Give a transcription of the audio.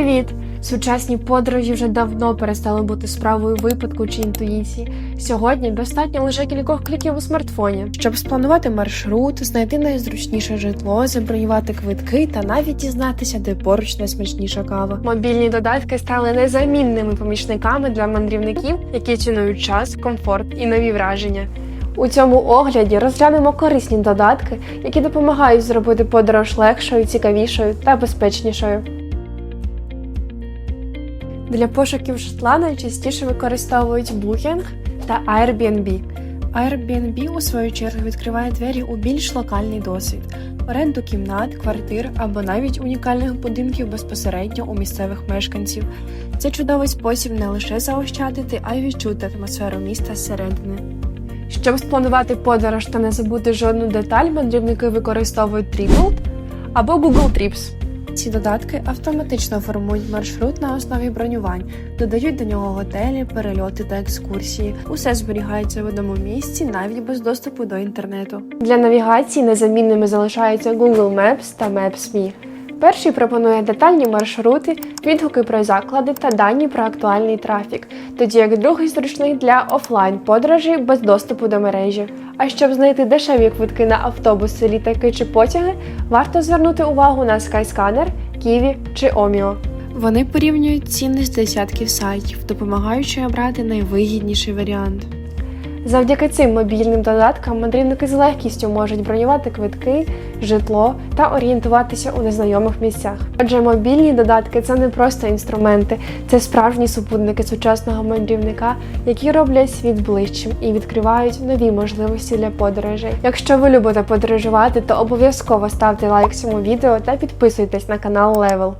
Привіт! Сучасні подорожі вже давно перестали бути справою випадку чи інтуїції. Сьогодні достатньо лише кількох кліків у смартфоні, щоб спланувати маршрут, знайти найзручніше житло, забронювати квитки та навіть дізнатися, де поруч найсмачніша кава. Мобільні додатки стали незамінними помічниками для мандрівників, які цінують час, комфорт і нові враження. У цьому огляді розглянемо корисні додатки, які допомагають зробити подорож легшою, цікавішою та безпечнішою. Для пошуків житла найчастіше використовують Booking та Airbnb. Airbnb, у свою чергу, відкриває двері у більш локальний досвід, оренду кімнат, квартир або навіть унікальних будинків безпосередньо у місцевих мешканців. Це чудовий спосіб не лише заощадити, а й відчути атмосферу міста зсередини. Щоб спланувати подорож та не забути жодну деталь, мандрівники використовують Triple або Google Trips. Ці додатки автоматично формують маршрут на основі бронювань, додають до нього готелі, перельоти та екскурсії. Усе зберігається в одному місці, навіть без доступу до інтернету. Для навігації незамінними залишаються Google Maps та Maps.me. Перший пропонує детальні маршрути, відгуки про заклади та дані про актуальний трафік, тоді як другий зручний для офлайн подорожей без доступу до мережі. А щоб знайти дешеві квитки на автобуси, літаки чи потяги, варто звернути увагу на Skyscanner, Kiwi чи Omio. Вони порівнюють ціни з десятків сайтів, допомагаючи обрати найвигідніший варіант. Завдяки цим мобільним додаткам мандрівники з легкістю можуть бронювати квитки, житло та орієнтуватися у незнайомих місцях. Адже мобільні додатки це не просто інструменти, це справжні супутники сучасного мандрівника, які роблять світ ближчим і відкривають нові можливості для подорожей. Якщо ви любите подорожувати, то обов'язково ставте лайк цьому відео та підписуйтесь на канал Level.